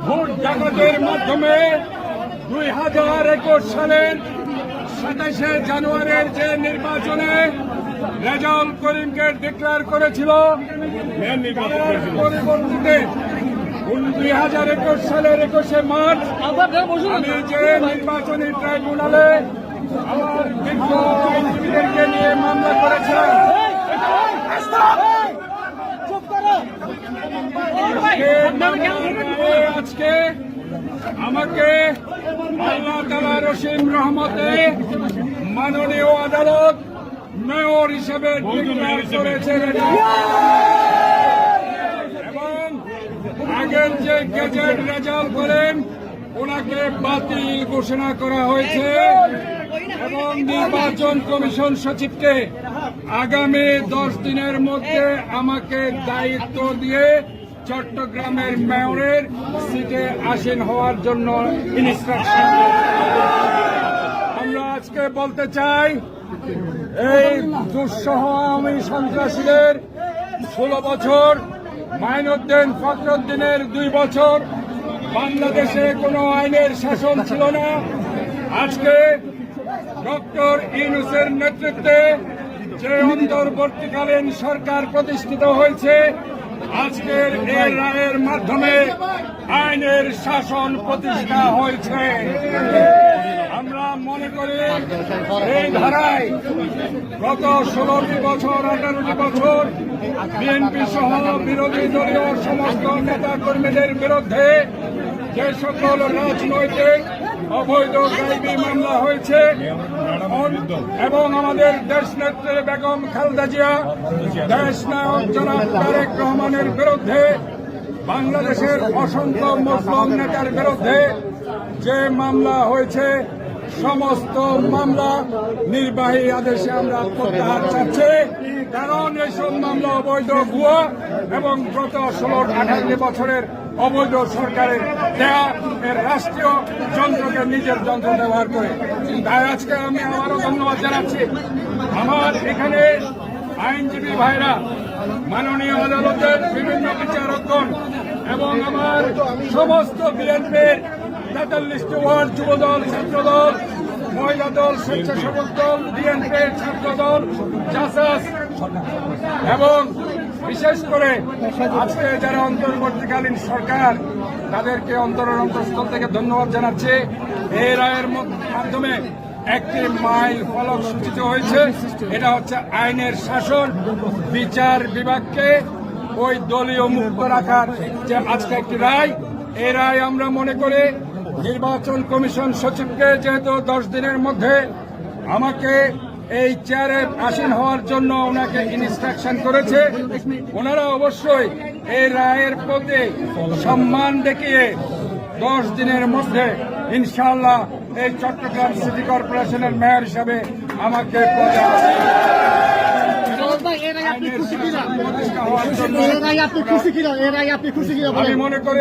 Vote ডাকাতের মাধ্যমে দুই হাজার একুশ সালের সাতাশে জানুয়ারির যে নির্বাচনে রেজাউল করিমকে ডিক্লেয়ার করেছিল পরিবর্তিতে দুই হাজার একুশ সালের একুশে মার্চ আমি যে নির্বাচনী ট্রাইব্যুনালে আমার বিজ্ঞ নিয়ে মামলা করেছিলাম আজকে মামলায় আজকে আমাকে আল্লাহ তালা রসিম রহমতে মাননীয় আদালত মেয়র হিসেবে এবং আগের যে গেজেট রেজাল্ট করেন ওনাকে বাতিল ঘোষণা করা হয়েছে। এবং নির্বাচন কমিশন সচিবকে আগামী দশ দিনের মধ্যে আমাকে দায়িত্ব দিয়ে চট্টগ্রামের মেয়রের সিটে আসীন হওয়ার জন্য আমরা আজকে বলতে চাই, এই দুঃসহ আওয়ামী সন্ত্রাসীদের ষোলো বছর, মাইনুদ্দিন ফখরুদ্দিনের দুই বছর, বাংলাদেশে কোনো আইনের শাসন ছিল না। আজকে ডক্টর ইউনুসের নেতৃত্বে যে অন্তর্বর্তীকালীন সরকার প্রতিষ্ঠিত হয়েছে আজকের এই রায়ের মাধ্যমে আইনের শাসন প্রতিষ্ঠা হয়েছে। আমরা মনে করি এই ধারায় গত ষোলোটি বছর আঠারোটি বছর বিএনপি সহ বিরোধী দলীয় সমস্ত নেতা কর্মীদের বিরুদ্ধে যে সকল রাজনৈতিক অবৈধ গাইবী মামলা হয়েছে। এবং আমাদের দেশ নেত্রী বেগম খালেদা জিয়া দেশ নায়ক জনাব তারেক রহমানের বিরুদ্ধে বাংলাদেশের অসংখ্য মুসলিম নেতার বিরুদ্ধে যে মামলা হয়েছে সমস্ত মামলা নির্বাহী আদেশে আমরা প্রত্যাহার চাচ্ছি। কারণ এইসব মামলা অবৈধ ভুয়া। এবং গত ষোলো আঠারো বছরের অবৈধ সরকারের দেয়া এর রাষ্ট্রীয় যন্ত্রকে নিজের যন্ত্র ব্যবহার করে। তাই আজকে আমি আবারও ধন্যবাদ জানাচ্ছি। আমার এখানে আইনজীবী ভাইরা, মাননীয় আদালতের বিভিন্ন বিচারকগণ এবং আমার সমস্ত বিএনপির তেতাল্লিশটি ওয়ার্ড যুবদল, ছাত্রদল, মহিলা দল, স্বেচ্ছাসেবক দল, বিএনপির ছাত্রদল, জাসাস এবং বিশেষ করে আজকে যারা অন্তর্বর্তীকালীন সরকার, তাদেরকে অন্তরের অন্তঃস্থল থেকে ধন্যবাদ জানাচ্ছি। এই রায়ের মাধ্যমে একটি মাইল ফলক সূচিত হয়েছে। এটা হচ্ছে আইনের শাসন, বিচার বিভাগকে ওই দলীয় মুক্ত রাখার যে আজকে একটি রায়। এই রায় আমরা মনে করি নির্বাচন কমিশন সচিবকে যেহেতু দশ দিনের মধ্যে আমাকে এই চেয়ারে আসীন হওয়ার জন্য ওনাকে ইনস্ট্রাকশন করেছে। ওনারা অবশ্যই এই রায়ের প্রতি সম্মান দেখিয়ে দশ দিনের মধ্যে ইনশাল্লাহ এই চট্টগ্রাম সিটি কর্পোরেশনের মেয়র হিসাবে আমাকে আমি মনে করি